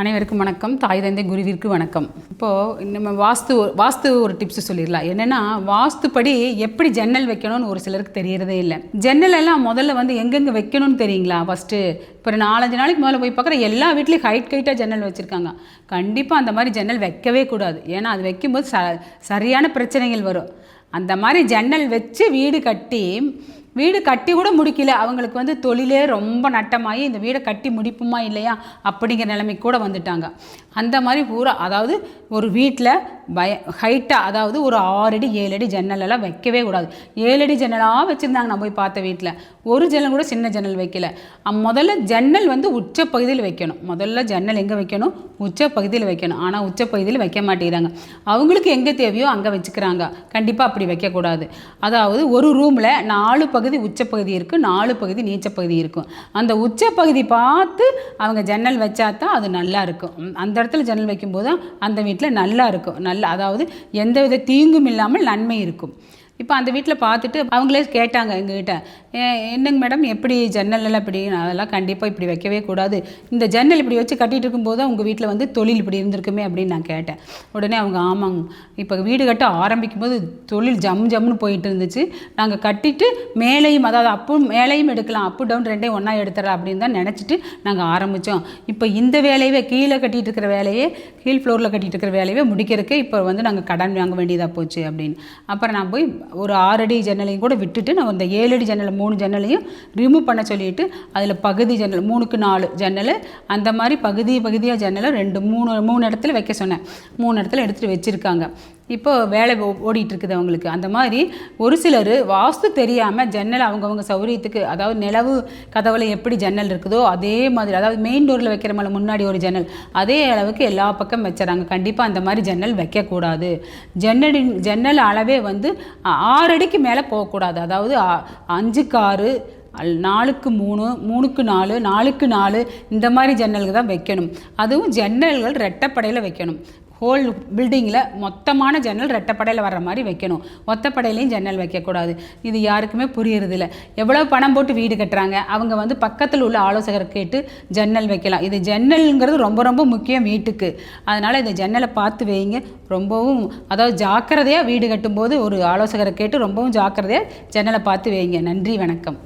அனைவருக்கும் வணக்கம். தாய் தந்தை குருவிற்கு வணக்கம். இப்போது நம்ம வாஸ்து வாஸ்து ஒரு டிப்ஸ் சொல்லிடலாம். என்னென்னா வாஸ்துப்படி எப்படி ஜன்னல் வைக்கணும்னு ஒரு சிலருக்கு தெரியறதே இல்லை. ஜன்னல் எல்லாம் முதல்ல வந்து எங்கெங்கே வைக்கணும்னு தெரியுங்களா? ஃபஸ்ட்டு இப்போ நாலஞ்சு நாளைக்கு முதல்ல போய் பார்க்குற எல்லா வீட்லேயும் ஹைட் ஹைட்டாக ஜன்னல் வச்சுருக்காங்க. கண்டிப்பாக அந்த மாதிரி ஜன்னல் வைக்கவே கூடாது. ஏன்னா அது வைக்கும்போது ச சரியான பிரச்சனைகள் வரும். அந்த மாதிரி ஜன்னல் வச்சு வீடு கட்டி வீடு கட்டி கூட முடிக்கல. அவங்களுக்கு வந்து தொழிலே ரொம்ப நட்டமாகி இந்த வீடை கட்டி முடிப்புமா இல்லையா அப்படிங்கிற நிலைமைக்கு கூட வந்துட்டாங்க. அந்த மாதிரி பூரா அதாவது ஒரு வீட்டில் பய ஹைட்டாக அதாவது ஒரு ஆறு அடி ஏழு அடி ஜன்னலெல்லாம் வைக்கவே கூடாது. ஏழு அடி ஜன்னலாக வச்சுருந்தாங்க நான் போய் பார்த்த வீட்டில் ஒரு ஜன்னல் கூட சின்ன ஜன்னல் வைக்கல. முதல்ல ஜன்னல் வந்து உச்ச பகுதியில் வைக்கணும். முதல்ல ஜன்னல் எங்கே வைக்கணும்? உச்ச பகுதியில் வைக்கணும். ஆனால் உச்ச பகுதியில் வைக்க மாட்டேங்கிறாங்க. அவங்களுக்கு எங்கே தேவையோ அங்கே வச்சுக்கிறாங்க. கண்டிப்பாக அப்படி வைக்கக்கூடாது. அதாவது ஒரு ரூமில் நாலு பகுதி உச்ச பகுதி இருக்குது நாலு பகுதி நீச்சப்பகுதி இருக்கும். அந்த உச்ச பகுதி பார்த்து அவங்க ஜன்னல் வச்சா தான் அது நல்லா இருக்கும். அந்த இடத்துல ஜன்னல் வைக்கும்போது தான் அந்த வீட்டில் நல்லா இருக்கும். நல்ல அதாவது எந்தவித தீங்கும் இல்லாமல் நன்மை இருக்கும். இப்போ அந்த வீட்டில் பார்த்துட்டு அவங்களே கேட்டாங்க எங்ககிட்ட "ஏ- என்னங்க மேடம் எப்படி ஜன்னல் எல்லாம் இப்படி அதெல்லாம் கண்டிப்பாக இப்படி வைக்கவே கூடாது. இந்த ஜன்னல் இப்படி வச்சு கட்டிகிட்டு இருக்கும்போது உங்கள் வீட்டில் வந்து தொழில் இப்படி இருந்திருக்குமே அப்படின்னு நான் கேட்டேன். உடனே அவங்க ஆமாங்க இப்போ வீடு கட்ட ஆரம்பிக்கும் போது தொழில் ஜம் ஜம்னு போயிட்டு இருந்துச்சு. நாங்கள் கட்டிட்டு மேலேயும் அதாவது அப்பும் மேலேயும் எடுக்கலாம் அப்பு டவுன் ரெண்டையும் ஒன்றா எடுத்துடலாம் அப்படின்னு தான் நினச்சிட்டு நாங்கள் ஆரம்பித்தோம் இப்போ இந்த வேலையவே கீழே கட்டிகிட்டு இருக்கிற வேலையே கீழ் ஃப்ளோரில் கட்டிட்டு இருக்கிற வேலையவே முடிக்கிறதுக்கு இப்போ வந்து நாங்கள் கடன் வாங்க வேண்டியதாக போச்சு அப்படின்னு. அப்புறம் நான் போய் ஒரு ஆறடி ஜன்னலையும் கூட விட்டுட்டு நான் இந்த ஏழடி ஜன்னல் மூணு ஜன்னலையும் ரிமூவ் பண்ண சொல்லிட்டு அதில் பகுதி ஜன்னல் மூணுக்கு நாலு ஜன்னல் அந்த மாதிரி பகுதி பகுதியாக ஜன்னலை ரெண்டு மூணு மூணு இடத்துல வைக்க சொன்னேன். மூணு இடத்துல எடுத்துகிட்டு வச்சுருக்காங்க. இப்போ வேலை ஓ- ஓடிட்டு இருக்குது அவங்களுக்கு. அந்த மாதிரி ஒரு சிலர் வாஸ்து தெரியாமல் ஜன்னல் அவங்கவுங்க சௌரியத்துக்கு அதாவது நிலவு கதவுல எப்படி ஜன்னல் இருக்குதோ அதே மாதிரி அதாவது மெயின் டோரில் வைக்கிற மேலே முன்னாடி ஒரு ஜன்னல் அதே அளவுக்கு எல்லா பக்கம் வச்சுறாங்க. கண்டிப்பாக அந்த மாதிரி ஜன்னல் வைக்கக்கூடாது. ஜன்னலின் ஜன்னல் அளவே வந்து ஆறடிக்கு ஆறு அடிக்கு மேலே போகக்கூடாது. அதாவது அஞ்சுக்கு ஆறு அல்- நாலுக்கு மூணு மூணுக்கு நாலு நாலுக்கு நாலு இந்த மாதிரி ஜன்னல்கள் தான் வைக்கணும். அதுவும் ஜன்னல்கள் ரெட்டப்படையில் வைக்கணும். ஹோல் பில்டிங்கில் மொத்தமான ஜன்னல் ரெட்டப்படையில் வர்ற மாதிரி வைக்கணும். ஒத்தப்படையிலையும் ஜன்னல் வைக்கக்கூடாது. இது யாருக்குமே புரியறதில்ல. எவ்வளோ பணம் போட்டு வீடு கட்டுறாங்க? அவங்க வந்து பக்கத்தில் உள்ள ஆலோசகரை கேட்டு ஜன்னல் வைக்கலாம். இது ஜன்னல்ங்கிறது ரொம்ப ரொம்ப முக்கியம் வீட்டுக்கு. அதனால் இந்த ஜன்னலை பார்த்து வைங்க. ரொம்பவும் அதாவது ஜாக்கிரதையாக வீடு கட்டும்போது ஒரு ஆலோசகரை கேட்டு ரொம்பவும் ஜாக்கிரதையாக ஜன்னலை பார்த்து வைங்க. நன்றி வணக்கம்.